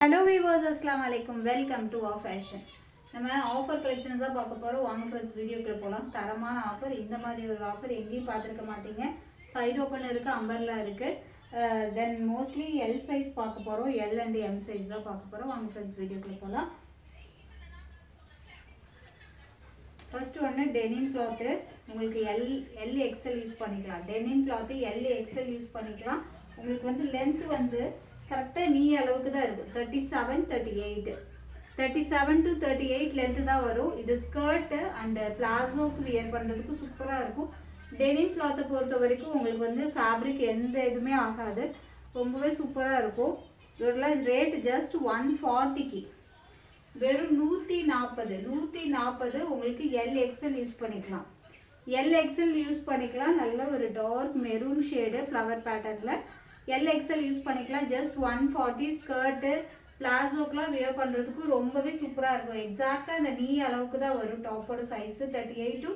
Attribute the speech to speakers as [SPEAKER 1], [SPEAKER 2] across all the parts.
[SPEAKER 1] Hello viewers அஸ்லாம் வலைக்கும் welcome to of fashion நம்ம ஆஃபர் கலெக்ஷன்ஸ் தான் பார்க்க போகிறோம் வாங்க ஃப்ரெண்ட்ஸ் வீடியோக்குள்ள போகலாம் தரமான ஆஃபர் இந்த மாதிரி ஒரு ஆஃபர் எங்கேயும் பார்த்துருக்க மாட்டீங்க. சைடு ஓப்பன் இருக்குது அம்பர்லா இருக்குது தென் மோஸ்ட்லி எல் சைஸ் பார்க்க போகிறோம் எல் அண்ட் எம் சைஸ் தான் பார்க்க போகிறோம் வாங்க ஃப்ரெண்ட்ஸ் வீடியோக்குள்ள போகலாம் ஃபர்ஸ்ட் ஒன்று டெனிம் கிளாத்து உங்களுக்கு எல் எல் எக்ஸ்எல் யூஸ் பண்ணிக்கலாம். Denim cloth L XL use பண்ணிக்கலாம். உங்களுக்கு வந்து லென்த் வந்து கரெக்டாக நீ அளவுக்கு தான் இருக்குது thirty seven thirty eight thirty seven to thirty eight length தான் வரும். இது ஸ்கர்ட்டு அண்டு பிளாசோக்கு வியர் பண்ணுறதுக்கு சூப்பராக இருக்கும். டெனிம் கிளாத்தை பொறுத்த வரைக்கும் உங்களுக்கு வந்து ஃபேப்ரிக் எந்த இதுவுமே ஆகாது. ரொம்பவே சூப்பராக இருக்கும். இதெல்லாம் ரேட் ஜஸ்ட் ஒன் ஃபார்ட்டிக்கு வெறும் நூற்றி நாற்பது நூற்றி நாற்பது உங்களுக்கு எல் எக்ஸல் யூஸ் பண்ணிக்கலாம். எல் எக்ஸல் யூஸ் பண்ணிக்கலாம். நல்ல ஒரு டார்க் மெரூன் ஷேடு ஃப்ளவர் பேட்டர்னில் எல் எக்ஸல் யூஸ் பண்ணிக்கலாம். ஜஸ்ட் ஒன் ஃபார்ட்டி ஸ்கர்ட்டு பிளாசோக்கெலாம் வியர் பண்ணுறதுக்கு ரொம்பவே சூப்பராக இருக்கும். எக்ஸாக்டாக இந்த நீ அளவுக்கு தான் வரும். டாப்போட size thirty eight to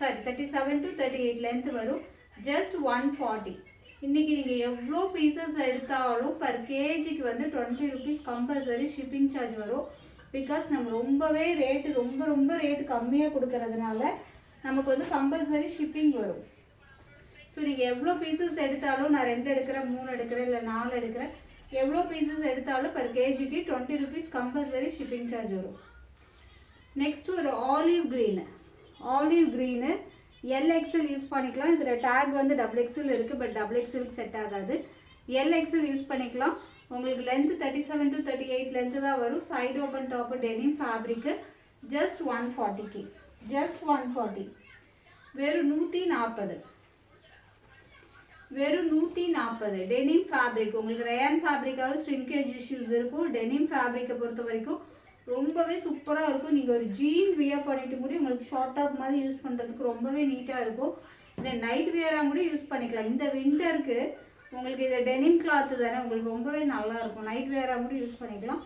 [SPEAKER 1] sorry thirty seven to thirty eight length வரும். ஜஸ்ட் ஒன் ஃபார்ட்டி இன்றைக்கி நீங்கள் எவ்வளோ பீசஸ் எடுத்தாலும் பர் கேஜிக்கு வந்து twenty rupees compulsory shipping charge வரும். பிகாஸ் நம்ம ரொம்பவே ரேட்டு ரொம்ப ரொம்ப ரேட்டு கம்மியாக கொடுக்கறதுனால நமக்கு வந்து கம்பல்சரி ஷிப்பிங் வரும். ஸோ நீங்கள் எவ்வளோ பீசஸ் எடுத்தாலும் நான் ரெண்டு எடுக்கிறேன் மூணு எடுக்கிறேன் இல்லை நாலு எடுக்கிறேன். எவ்வளோ பீசஸ் எடுத்தாலும் பர் கேஜிக்கு twenty rupees compulsory shipping charge வரும். நெக்ஸ்ட் ஒரு olive green olive green L XL use பண்ணிக்கலாம். இதில் டேக் வந்து டபுள் எக்ஸல் இருக்குது பட் டபுள் எக்ஸலுக்கு செட் ஆகாது. எல் எக்ஸல் யூஸ் பண்ணிக்கலாம். உங்களுக்கு length thirty seven to thirty eight length தான் வரும். Side open top denim fabric just one ஃபார்ட்டிக்கு just one forty வெறும் நூற்றி நாற்பது வெறும் நூற்றி நாற்பது. டெனிம் ஃபேப்ரிக் உங்களுக்கு ரேன் ஃபேப்ரிக்காவது ஸ்ட்ரிங்கேஜ் இஷ்யூஸ் இருக்கும். டெனிம் ஃபேப்ரிக்கை பொறுத்த வரைக்கும் ரொம்பவே சூப்பராக இருக்கும். நீங்கள் ஒரு ஜீன் வியர் பண்ணிட்டு கூட உங்களுக்கு ஷார்ட் டாப் மாதிரி யூஸ் பண்ணுறதுக்கு ரொம்பவே நீட்டாக இருக்கும். இந்த நைட் வியராக கூட யூஸ் பண்ணிக்கலாம். இந்த விண்டருக்கு உங்களுக்கு இது டெனிம் கிளாத்து தானே உங்களுக்கு ரொம்பவே நல்லா இருக்கும். நைட் வேராக கூட யூஸ் பண்ணிக்கலாம்.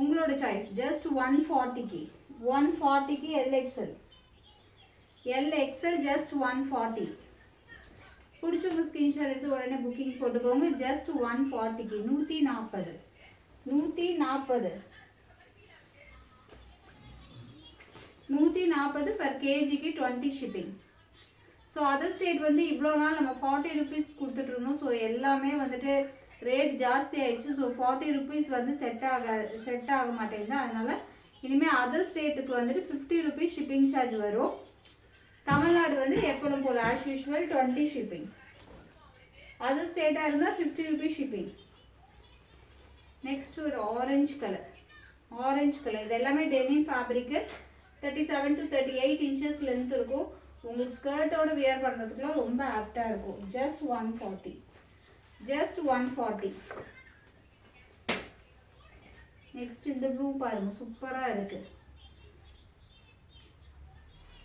[SPEAKER 1] உங்களோட சாய்ஸ் ஜஸ்ட் ஒன் ஃபார்ட்டிக்கு one ஃபார்ட்டிக்கு L XL L XL just one forty பிடிச்சவங்க ஸ்க்ரீன்ஷாட் எடுத்து உடனே புக்கிங் போட்டுக்கோங்க. ஜஸ்ட் ஒன் ஃபார்ட்டிக்கு நூற்றி நாற்பது நூற்றி நாற்பது நூற்றி நாற்பது பர் கேஜிக்கு twenty shipping so other state வந்து இவ்வளோ நாள் நம்ம ஃபார்ட்டி ருபீஸ் கொடுத்துட்ருந்தோம் ஸோ எல்லாமே வந்துட்டு ரேட் ஜாஸ்தி ஆயிடுச்சு. ஸோ ஃபார்ட்டி ருபீஸ் வந்து செட் ஆக செட் ஆக மாட்டேங்குது. அதனால் இனிமேல் அதர் ஸ்டேட்டுக்கு வந்துட்டு ஃபிஃப்டி ருபீஸ் ஷிப்பிங் சார்ஜ் வரும். தமிழ்நாடு வந்து எப்பவும் போல் ஆஸ் யூஷுவல் டுவெண்ட்டி ஷிப்பிங் அது ஸ்டேட்டாக இருந்தால் ஃபிஃப்டி ருபீஸ் ஷிப்பிங் நெக்ஸ்ட் ஒரு ஆரஞ்சு கலர் ஆரஞ்சு கலர் இது எல்லாமே denim fabric thirty seven to thirty eight inches length இருக்கும். உங்களுக்கு ஸ்கர்ட்டோட வியர் பண்ணுறதுக்குலாம் ரொம்ப ஆப்டாக இருக்கும். Just one forty just one forty next இந்த ப்ளூ பாருங்க. சூப்பராக இருக்குது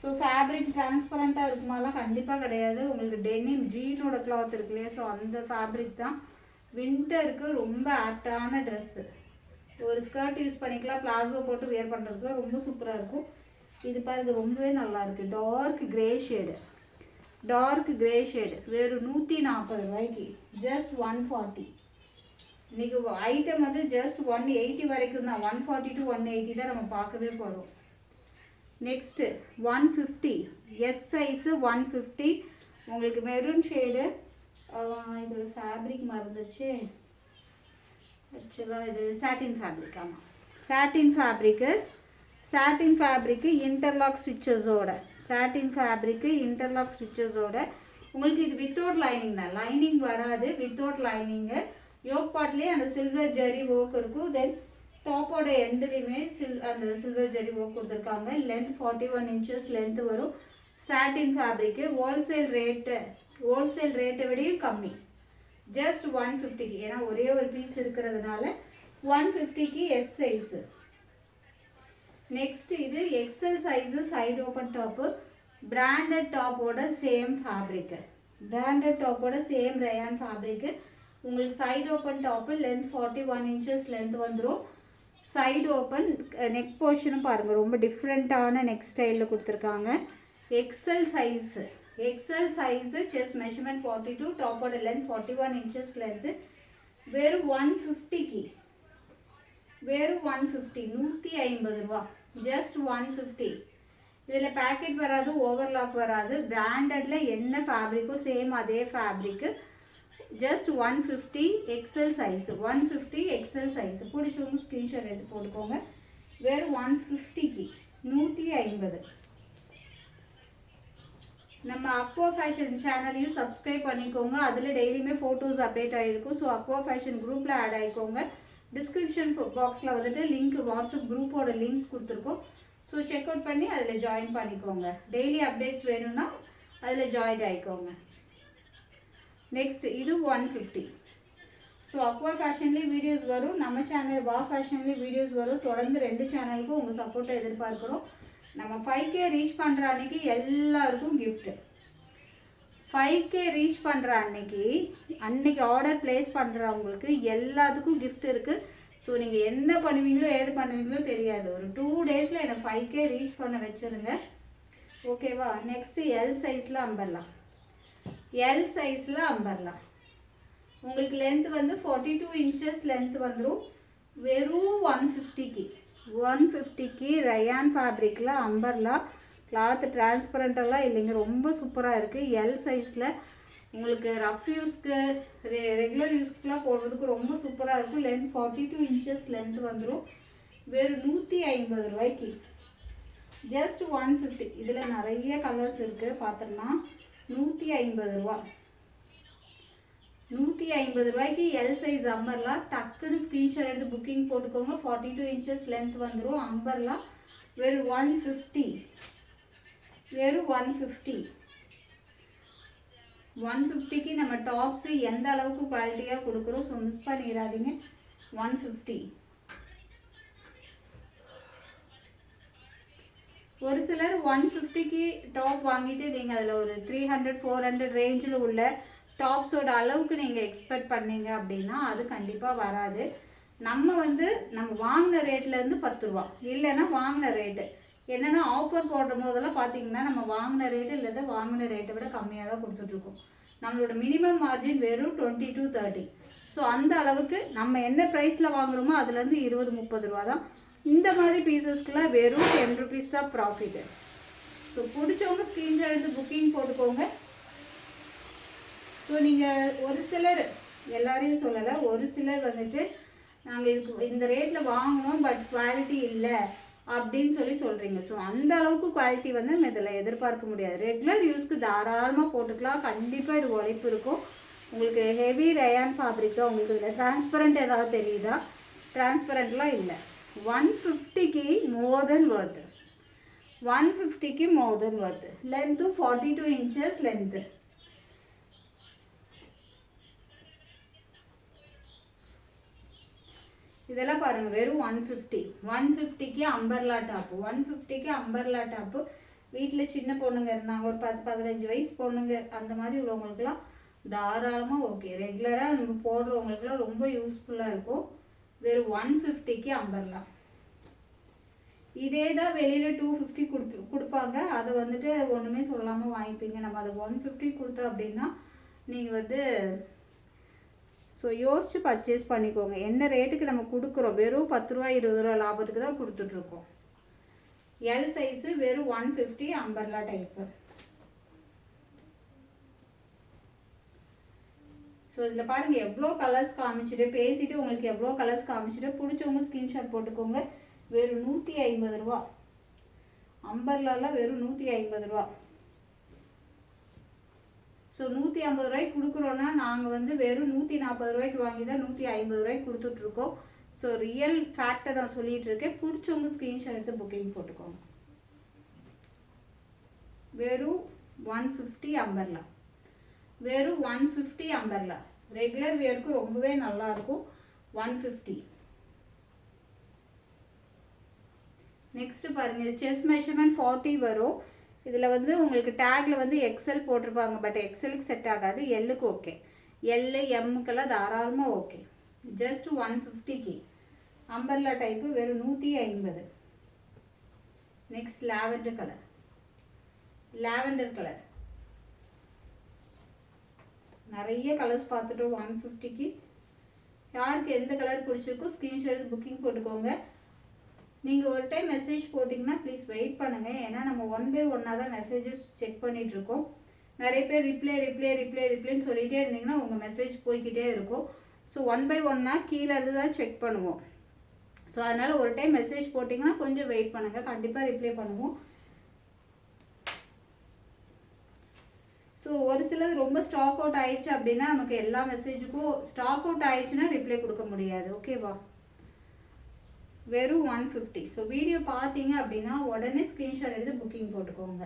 [SPEAKER 1] ஸோ ஃபேப்ரிக் டிரான்ஸ்பரண்ட்டாக இருக்குமாலாம் கண்டிப்பாக கிடையாது. உங்களுக்கு டெனிம் ஜீனோட கிளாத் இருக்கு இல்லையா ஸோ அந்த ஃபேப்ரிக் தான். வின்டருக்கு ரொம்ப ஆப்டான ட்ரெஸ்ஸு ஒரு ஸ்கர்ட் யூஸ் பண்ணிக்கலாம். பிளாசோ போட்டு வியர் பண்ணுறதுக்கு ரொம்ப சூப்பராக இருக்கும். இது பாருங்க ரொம்பவே நல்லா இருக்கு. Dark grey shade dark grey shade வெறும் நூற்றி நாற்பது ரூபாய்க்கு. ஜஸ்ட் ஒன் ஃபார்ட்டி இன்னைக்கு ஐட்டம் வந்து ஜஸ்ட் ஒன் எயிட்டி வரைக்கும் தான். One forty to one eighty தான் நம்ம பார்க்கவே போகிறோம் next one fifty S size one fifty உங்களுக்கு மெரூன் ஷேடு இதோட ஃபேப்ரிக் மறந்துச்சு ஆக்சுவலாக இது சாட்டின் ஃபேப்ரிக் ஆமாம் satin fabric satin fabric interlock ஸ்டிச்சஸோட satin fabric interlock ஸ்டிச்சஸோட உங்களுக்கு இது வித்தவுட் லைனிங் தான். லைனிங் வராது வித்தவுட் லைனிங்கு யோக் பாட்லேயே அந்த சில்வர் ஜரி ஓக் இருக்கும். தென் டாப்போட எண்டுலையுமே சில் அந்த சில்வர் ஜெரி ஒர்க் கொடுத்துருக்காங்க. Length forty one inches length வரும் satin fabric wholesale rate wholesale ரேட்டை விடையும் கம்மி. ஜஸ்ட் ஒன் ஃபிஃப்டிக்கு ஏன்னா ஒரே ஒரு பீஸ் இருக்கிறதுனால ஒன் ஃபிஃப்டிக்கு எஸ் சைஸு நெக்ஸ்ட் இது XL size side open top branded டாப்போட same fabric branded டாப்போட சேம் ரயான் ஃபேப்ரிக்கு உங்களுக்கு side open top length forty one inches length வந்துடும் சைடு ஓப்பன் நெக் போர்ஷனும் பாருங்கள் ரொம்ப டிஃப்ரெண்ட்டான நெக் ஸ்டைலில் கொடுத்துருக்காங்க. XL size XL size chest measurement forty two டாப்போட length forty one இன்ச்சஸ்லேருந்து வெறும் ஒன் ஃபிஃப்டிக்கு வெறும் ஒன் ஃபிஃப்டி நூற்றி ஐம்பது ரூபா. ஜஸ்ட் ஒன் ஃபிஃப்டி இதில் பேக்கெட் வராது ஓவர்லாக் வராது. பிராண்டடில் என்ன ஃபேப்ரிக்கோ சேம் அதே fabric just one fifty XL size one fifty XL size பிடிச்சவங்க ஸ்க்ரீன்ஷாட் எடுத்து போட்டுக்கோங்க. வேறு ஒன் ஃபிஃப்டிக்கு நூற்றி ஐம்பது. நம்ம அக்வா ஃபேஷன் சேனலையும் சப்ஸ்கிரைப் பண்ணிக்கோங்க. அதில் டெய்லியுமே ஃபோட்டோஸ் அப்டேட் ஆகிருக்கும் ஸோ அக்வா ஃபேஷன் குரூப்பில் ஆட் ஆகிக்கோங்க டிஸ்கிரிப்ஷன் பாக்ஸில் வந்துட்டு லிங்க் வாட்ஸ்அப் குரூப்போட லிங்க் கொடுத்துருக்கோம். ஸோ செக் அவுட் பண்ணி அதில் ஜாயின் பண்ணிக்கோங்க. டெய்லி அப்டேட்ஸ் வேணும்னா அதில் ஜாயின் ஆகிக்கோங்க நெக்ஸ்ட் இது ஒன் ஃபிஃப்டி ஸோ அக்வா ஃபேஷன்லேயும் வீடியோஸ் வரும். நம்ம சேனல் வா ஃபேஷன்லேயும் வீடியோஸ் வரும். தொடர்ந்து ரெண்டு சேனலுக்கும் உங்கள் சப்போர்ட்டை எதிர்பார்க்குறோம். நம்ம ஃபைவ் கே ரீச் பண்ணுற அன்னைக்கு எல்லாருக்கும் கிஃப்ட்டு ஃபைவ் கே ரீச் பண்ணுற அன்னைக்கு அன்னைக்கு ஆர்டர் ப்ளேஸ் பண்ணுறவங்களுக்கு எல்லாத்துக்கும் கிஃப்ட் இருக்குது ஸோ நீங்கள் என்ன பண்ணுவீங்களோ ஏது பண்ணுவீங்களோ தெரியாது. ஒரு டூ டேஸில் என்னை ஃபைவ் கே ரீச் பண்ண வச்சுருங்க. ஓகேவா நெக்ஸ்ட்டு எல் சைஸில் அம்பர்லாம் எல் சைஸில் அம்பர்லாம். உங்களுக்கு லென்த் வந்து ஃபார்ட்டி டூ இன்ச்சஸ் லென்த் வந்துடும் வெறும் ஒன் ஃபிஃப்டிக்கு ஒன் ஃபிஃப்டிக்கு ரயான் ஃபேப்ரிக்கில் அம்பர்லா கிளாத் டிரான்ஸ்பரண்டெல்லாம் இல்லைங்க ரொம்ப சூப்பராக இருக்குது எல் சைஸில் உங்களுக்கு ரஃப் யூஸ்க்கு ரெ ரெகுலர் யூஸ்க்குலாம் போடுறதுக்கு ரொம்ப சூப்பராக இருக்கும். Length forty two inches length வந்துடும் வெறும் நூற்றி ஐம்பது ரூபாய்க்கு. ஜஸ்ட் ஒன் ஃபிஃப்டி இதில் நிறைய கலர்ஸ் இருக்குது பார்த்தோம்னா நூற்றி ஐம்பது ரூபா. நூற்றி ஐம்பது ரூபாய்க்கு எல் சைஸ் அம்பர்லாம் டக்குன்னு ஸ்க்ரீன்ஷாட் எடுத்து புக்கிங் போட்டுக்கோங்க. ஃபார்ட்டி டூ இன்ச்சஸ் லென்த் வந்துடும் அம்பர்லாம் வெறும் ஒன் ஃபிஃப்டி வெறும் ஒன் ஃபிஃப்டி ஒன் ஃபிஃப்டிக்கு நம்ம டாப்ஸு எந்த அளவுக்கு குவாலிட்டியாக கொடுக்குறோம் ஸோ மிஸ் பண்ணிடாதீங்க. ஒன் ஃபிஃப்டி ஒரு சிலர் ஒன் ஃபிஃப்டிக்கு டாப் வாங்கிட்டு நீங்கள் அதில் ஒரு த்ரீ ஹண்ட்ரட் ஃபோர் ஹண்ட்ரட் ரேஞ்சில் உள்ள டாப்ஸோட அளவுக்கு நீங்கள் எக்ஸ்பெக்ட் பண்ணீங்க அப்படின்னா அது கண்டிப்பாக வராது. நம்ம வந்து நம்ம வாங்கின ரேட்லேருந்து பத்து ரூபா. இல்லைன்னா வாங்கின ரேட்டு என்னென்னா ஆஃபர் போடுற போதெல்லாம் பார்த்தீங்கன்னா நம்ம வாங்கின ரேட்டு இல்லை வாங்கின ரேட்டை விட கம்மியாக தான் கொடுத்துட்ருக்கோம். நம்மளோட மினிமம் மார்ஜின் வெறும் டுவெண்ட்டி டு தேர்ட்டி ஸோ அந்த அளவுக்கு நம்ம என்ன ப்ரைஸில் வாங்குறோமோ அதுலேருந்து இருபது முப்பது ரூபா தான் இந்த மாதிரி பீசஸ்க்குலாம் வெறும் டென் ருபீஸ் தான் ப்ராஃபிட்டு ஸோ பிடிச்சவங்க ஸ்க்ரீன்ஷாட் எடுத்து புக்கிங் போட்டுக்கோங்க. ஸோ நீங்கள் ஒரு சிலர் எல்லாரையும் சொல்லலை ஒரு சிலர் வந்துட்டு நாங்கள் இதுக்கு இந்த ரேட்டில் வாங்கினோம் பட் குவாலிட்டி இல்லை அப்படின்னு சொல்லி சொல்கிறீங்க ஸோ அந்த அளவுக்கு குவாலிட்டி வந்து நம்ம இதில் எதிர்பார்க்க முடியாது. ரெகுலர் யூஸ்க்கு தாராளமாக போட்டுக்கலாம். கண்டிப்பாக இது உழைப்பு இருக்கும். உங்களுக்கு ஹெவி ரயான் ஃபேப்ரிக்கா உங்களுக்கு இதில் டிரான்ஸ்பரண்ட் ஏதாவது தெரியுதா? டிரான்ஸ்பரண்ட்லாம் இல்லை. ஒன் ஃபிஃப்டிக்கு மோர் தென் ஒர்த்து ஒன் ஃபிஃப்டிக்கு more then worth length forty two inches length இதெல்லாம் பாருங்கள் வெறும் ஒன் ஃபிஃப்டி ஒன் ஃபிஃப்டிக்கு அம்பர்லா டாப்பு ஒன் ஃபிஃப்டிக்கு அம்பர்லா டாப்பு வீட்டில் சின்ன பொண்ணுங்க இருந்தாங்க ஒரு பத்து பதினஞ்சு வயசு பொண்ணுங்க அந்த மாதிரி உள்ளவங்களுக்குலாம் தாராளமாக ஓகே ரெகுலராக நம்ம போடுறவங்களுக்குலாம் ரொம்ப யூஸ்ஃபுல்லாக இருக்கும். வெறும் ஒன் ஃபிஃப்டிக்கு அம்பர்லா. இதே தான் வெளியில் டூ ஃபிஃப்டி கொடுப்பு கொடுப்பாங்க. அதை வந்துட்டு ஒன்றுமே சொல்லாமல் வாங்கிப்பீங்க. நம்ம அதை ஒன் ஃபிஃப்டி கொடுத்தோம் அப்படின்னா நீங்கள் வந்து ஸோ யோசித்து பர்ச்சேஸ் பண்ணிக்கோங்க. என்ன ரேட்டுக்கு நம்ம கொடுக்குறோம்? வெறும் பத்து ரூபா இருபது ரூபா லாபத்துக்கு தான் கொடுத்துட்ருக்கோம் எல் சைஸு வெறும் one fifty umbrella type so இதில் பாருங்கள் எவ்வளோ கலர்ஸ் காமிச்சிட்டு பேசிட்டு உங்களுக்கு எவ்வளோ கலர்ஸ் காமிச்சிட்டு பிடிச்சவங்க ஸ்க்ரீன்ஷாட் போட்டுக்கோங்க. வெறும் நூற்றி ஐம்பது ரூபா. அம்பர்லாலாம் வெறும் நூற்றி ஐம்பது ரூபா. ஸோ நூற்றி ஐம்பது ரூபாய்க்கு கொடுக்குறோன்னா நாங்கள் வந்து வெறும் நூற்றி நாற்பது ரூபாய்க்கு வாங்கி தான் நூற்றி ஐம்பது ரூபாய்க்கு கொடுத்துட்ருக்கோம். ஸோ ரியல் ஃபேக்டை நான் சொல்லிகிட்டு இருக்கேன். பிடிச்சவங்க ஸ்க்ரீன்ஷாட் எடுத்து புக்கிங் போட்டுக்கோங்க. வெறும் ஒன் ஃபிஃப்டி அம்பர்லா. வெறும் ஒன் ஃபிஃப்டி அம்பர்லா ரெகுலர் வேருக்கு ரொம்பவே நல்லா இருக்கும் ஒன் ஃபிஃப்டி நெக்ஸ்ட் பாருங்க இது செஸ் மெஷர்மெண்ட் ஃபார்ட்டி வரும். இதில் வந்து உங்களுக்கு டேக்ல வந்து எக்ஸல் போட்டிருப்பாங்க பட் எக்ஸலுக்கு செட் ஆகாது. எல்லுக்கு ஓகே எல்லு எம்முக்கெல்லாம் தாராளமாக ஓகே ஜஸ்ட் ஒன் ஃபிஃப்டிக்கு அம்பர்லா டைப்பு வெறும் நூற்றி ஐம்பது. Next lavender colour lavender colour நிறைய கலர்ஸ் பார்த்துட்டோம் ஒன் ஃபிஃப்டிக்கு யாருக்கு எந்த கலர் பிடிச்சிருக்கோ ஸ்க்ரீன்ஷாட் புக்கிங் போட்டுக்கோங்க. நீங்கள் ஒரு டைம் மெசேஜ் போட்டிங்கன்னா ப்ளீஸ் வெயிட் பண்ணுங்கள் ஏன்னா நம்ம ஒன் பை ஒன்னாக தான் மெசேஜஸ் செக் பண்ணிகிட்ருக்கோம் நிறைய பேர் ரிப்ளை ரிப்ளை ரிப்ளை ரிப்ளைன்னு சொல்லிகிட்டே இருந்தீங்கன்னா உங்கள் மெசேஜ் போய்க்கிட்டே இருக்கும். ஸோ ஒன் பை ஒன்னாக கீழே இருந்து தான் செக் பண்ணுவோம். ஸோ அதனால் ஒரு டைம் மெசேஜ் போட்டிங்கன்னா கொஞ்சம் வெயிட் பண்ணுங்கள் கண்டிப்பாக ரிப்ளை பண்ணுவோம். ஸோ ஒரு சிலது ரொம்ப ஸ்டாக் அவுட் ஆயிடுச்சு அப்படின்னா நமக்கு எல்லா மெசேஜுக்கும் ஸ்டாக் அவுட் ஆயிடுச்சுன்னா ரிப்ளை கொடுக்க முடியாது. ஓகேவா வெறும் ஒன் ஃபிஃப்டி ஸோ வீடியோ பார்த்தீங்க அப்படின்னா உடனே ஸ்க்ரீன்ஷாட் எடுத்து புக்கிங் போட்டுக்கோங்க.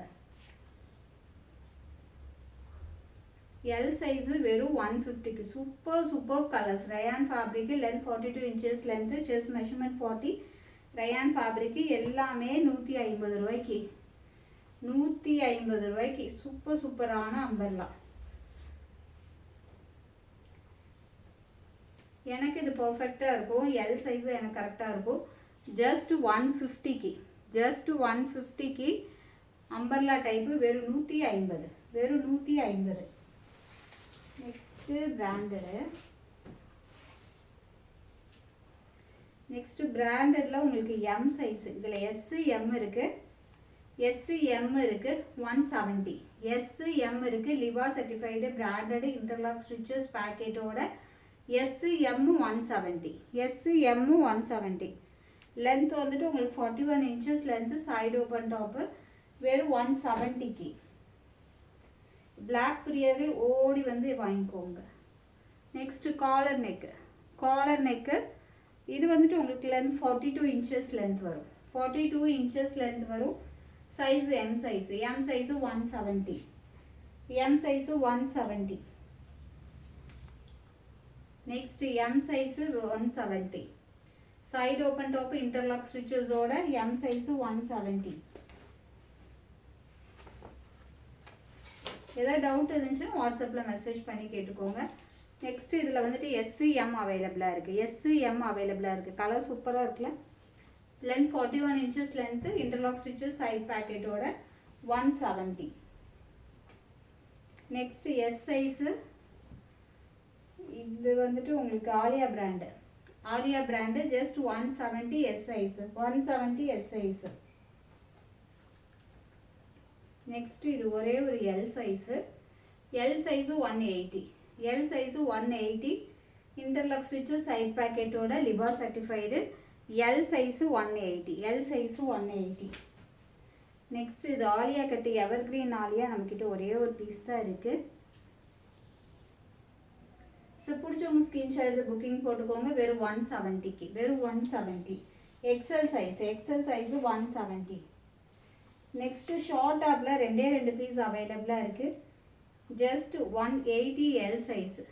[SPEAKER 1] எல் சைஸு வெறும் ஒன் ஃபிஃப்டிக்கு super super colours rayon fabric length forty two inches length chest measurement forty rayon fabric எல்லாமே நூற்றி ஐம்பது ரூபாய்க்கு. நூற்றி ஐம்பது ரூபாய்க்கு சூப்பர் சூப்பரான அம்பர்லா. எனக்கு இது பர்ஃபெக்டாக இருக்கும். எல் சைஸு எனக்கு கரெக்டாக இருக்கும். ஜஸ்ட் ஒன் ஃபிஃப்டிக்கு ஜஸ்ட் ஒன் ஃபிஃப்டிக்கு அம்பர்லா டைப்பு வெறும் நூற்றி ஐம்பது வெறும் நூற்றி ஐம்பது. நெக்ஸ்ட்டு பிராண்டடு நெக்ஸ்ட்டு பிராண்டடில் உங்களுக்கு எம் சைஸு இதில் எஸ்ஸு எம் இருக்குது எஸ்ஸு எம் இருக்குது ஒன் செவன்ட்டி எஸ்ஸு எம் இருக்குது Liva certified branded interlock stitches பேக்கெட்டோட S M one seventy S M one seventy length வந்துட்டு உங்களுக்கு forty one inches length side open top வெறும் one செவன்ட்டிக்கு black பிரியர்கள் ஓடி வந்து வாங்கிக்கோங்க. Next collar neck collar neck இது வந்துட்டு உங்களுக்கு length forty two inches length வரும். ஃபார்ட்டி டூ இன்ச்சஸ் லென்த் வரும். Size M size M size one seventy M size one seventy next M size one seventy side open top interlock ஸ்டிச்சஸோட M size one seventy ஏதாவது doubt இருந்துச்சுன்னா வாட்ஸ்அப்பில் message பண்ணி கேட்டுக்கோங்க. Next இதில் வந்துட்டு SC M அவைலபிளாக இருக்குது எஸ்சி எம் அவைலபிளாக இருக்குது கலர் சூப்பராக இருக்குல்ல? Length forty one inches length interlock stitches side பேக்கெட்டோட one seventy next S size இது வந்துட்டு உங்களுக்கு Alia brand Alia brand just one seventy S size one seventy S size next இது ஒரே ஒரு L size L size one eighty L size one eighty interlock stitches side பேக்கெட்டோட Liva certified L size one eighty L size one eighty next இது Alia cut evergreen Alia நம்மக்கிட்ட ஒரே ஒரு piece தான் இருக்குது so பிடிச்சவங்க ஸ்கிரீன்ஷாட் எடுத்து புக்கிங் போட்டுக்கோங்க. வெறும் ஒன் செவன்ட்டிக்கு வெறும் one seventy XL size XL size one seventy next short ஆப்பில் ரெண்டே ரெண்டு பீஸ் அவைலபிளாக இருக்குது just one eighty L size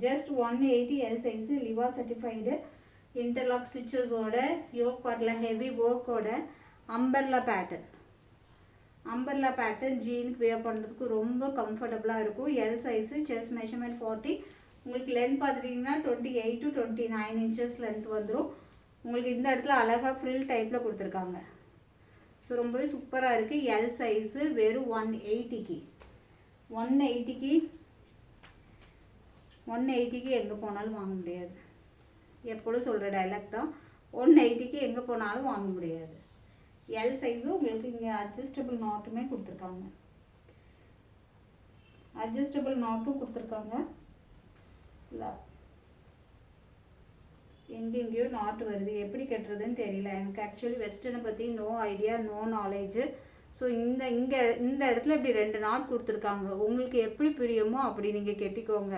[SPEAKER 1] just one eighty L size Liva certified interlock ஸ்டிச்சஸோட yoke பாட்டில் ஹெவி ஒர்க்கோட அம்பர்லா பேட்டர்ன் அம்பர்லா பேட்டர்ன் ஜீனுக்கு வியர் பண்ணுறதுக்கு ரொம்ப கம்ஃபர்டபுளாக இருக்கும். L size chest measurement forty உங்களுக்கு லென்த் பார்த்துட்டிங்கன்னா twenty eight to twenty nine inches length வந்துடும் உங்களுக்கு இந்த இடத்துல அழகாக ஃப்ரில் டைப்பில் கொடுத்துருக்காங்க. ஸோ ரொம்பவே சூப்பராக இருக்குது எல் சைஸு வெறும் ஒன் எயிட்டிக்கு ஒன் எயிட்டிக்கு ஒன் எயிட்டிக்கு எங்கே போனாலும் வாங்க முடியாது. எப்பொழுதும் சொல்கிற டைலாக் தான். ஒன் நைட்டிக்கு எங்கே போனாலும் வாங்க முடியாது. எல் சைஸும் உங்களுக்கு இங்கே அட்ஜஸ்டபிள் நாட்டுமே கொடுத்துருக்காங்க. அட்ஜஸ்டபிள் நாட்டும் கொடுத்துருக்காங்க. எங்கெங்கேயோ நாட்டு வருது. எப்படி கட்டுறதுன்னு தெரியல. எனக்கு ஆக்சுவலி வெஸ்டர்னை பற்றி no idea no knowledge so இந்த இங்கே இந்த இடத்துல இப்படி ரெண்டு நாட் கொடுத்துருக்காங்க. உங்களுக்கு எப்படி புரியுமோ அப்படி நீங்கள் கெட்டிக்கோங்க.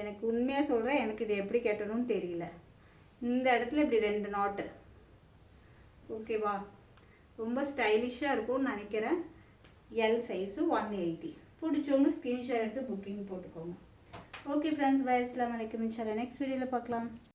[SPEAKER 1] எனக்கு உண்மையாக சொல்கிறேன் எனக்கு இது எப்படி கட்டணும்னு தெரியல. இந்த இடத்துல இப்படி ரெண்டு நாட்டு ஓகேவா? ரொம்ப ஸ்டைலிஷாக இருக்கும்னு நினைக்கிறேன். எல் சைஸு ஒன் எயிட்டி பிடிச்சவங்க ஸ்க்ரீன்ஷாட் எடுத்து புக்கிங் போட்டுக்கோங்க. ஓகே ஃப்ரெண்ட்ஸ் பாய் அஸ்லாம் வலைக்கம் இன்ஷால்லா நெக்ஸ்ட் வீடியோவில் பார்க்கலாம்.